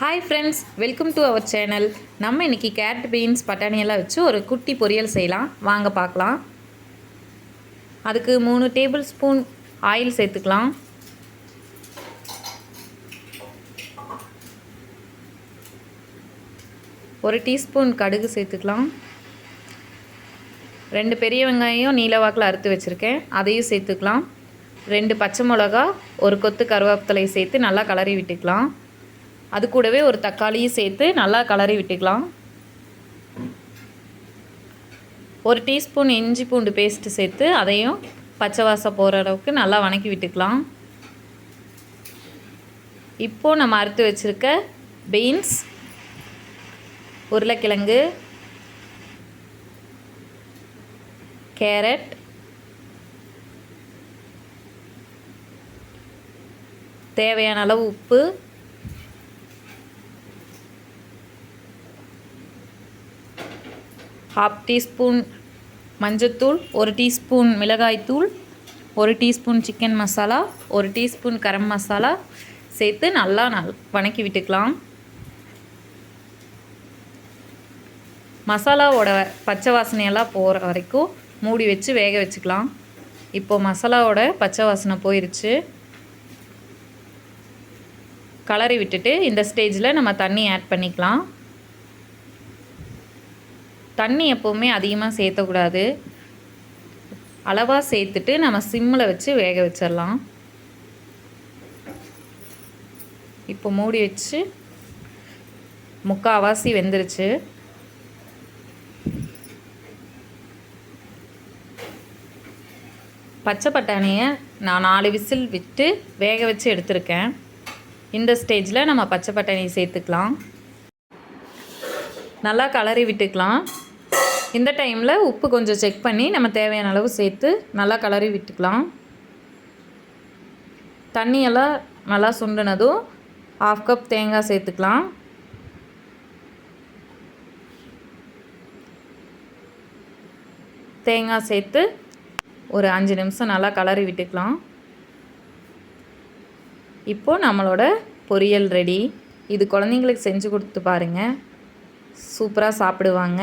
Hi friends welcome to our channel நம்ம இன்னைக்கு carrot beans பட்டாணியெல்லாம் வச்சு ஒரு குட்டி பொரியல் செய்யலாம். வாங்க பார்க்கலாம். அதுக்கு மூணு டேபிள் ஸ்பூன் ஆயில் சேர்த்துக்கலாம். ஒரு டீஸ்பூன் கடுகு சேர்த்துக்கலாம். ரெண்டு பெரிய வெங்காயம் நீலவாக்கில் அறுத்து வச்சுருக்கேன். அதையும் சேர்த்துக்கலாம். ரெண்டு பச்சை மிளகா ஒரு கொத்து கருவேப்பிலை சேர்த்து நல்லா கலரி விட்டுக்கலாம். அது கூடவே ஒரு தக்காளியும் சேர்த்து நல்லா கலரி விட்டுக்கலாம். ஒரு டீஸ்பூன் இஞ்சி பூண்டு பேஸ்ட்டு சேர்த்து அதையும் பச்சை வாசம் போகிற அளவுக்கு நல்லா வணக்கி விட்டுக்கலாம். இப்போது நம்ம அறுத்து வச்சுருக்க பீன்ஸ் உருளைக்கிழங்கு கேரட் தேவையான அளவு உப்பு ஹாஃப் டீஸ்பூன் மஞ்சத்தூள் ஒரு டீஸ்பூன் மிளகாய்த்தூள் ஒரு டீஸ்பூன் சிக்கன் மசாலா ஒரு டீஸ்பூன் கரம் மசாலா சேர்த்து நல்லா நல் வணக்கி விட்டுக்கலாம். மசாலாவோட பச்சை வாசனையெல்லாம் போகிற வரைக்கும் மூடி வச்சு வேக வச்சுக்கலாம். இப்போது மசாலாவோட பச்சை வாசனை போயிருச்சு. கலரி விட்டுட்டு இந்த ஸ்டேஜில் நம்ம தண்ணி ஆட் பண்ணிக்கலாம். தண்ணி எப்போவுமே அதிகமாக சேர்த்தக்கூடாது. அளவாக சேர்த்துட்டு நம்ம சிம்மில் வச்சு வேக வச்சிடலாம். இப்போ மூடி வச்சு முக்கால்வாசி வெந்துருச்சு. பச்சை பட்டாணியை நான் நாலு விசில் விட்டு வேக வச்சு எடுத்திருக்கேன். இந்த ஸ்டேஜில் நம்ம பச்சை பட்டாணியை சேர்த்துக்கலாம். நல்லா கலரி விட்டுக்கலாம். இந்த டைமில் உப்பு கொஞ்சம் செக் பண்ணி நம்ம தேவையான அளவு சேர்த்து நல்லா கலரி விட்டுக்கலாம். தண்ணியெல்லாம் நல்லா சுண்டினதும் ஆஃப் கப் தேங்காய் சேர்த்துக்கலாம். தேங்காய் சேர்த்து ஒரு அஞ்சு நிமிஷம் நல்லா கலரி விட்டுக்கலாம். இப்போது நம்மளோட பொரியல் ரெடி இது குழந்தைங்களுக்கு செஞ்சு கொடுத்து பாருங்கள் சூப்பராக சாப்பிடுவாங்க.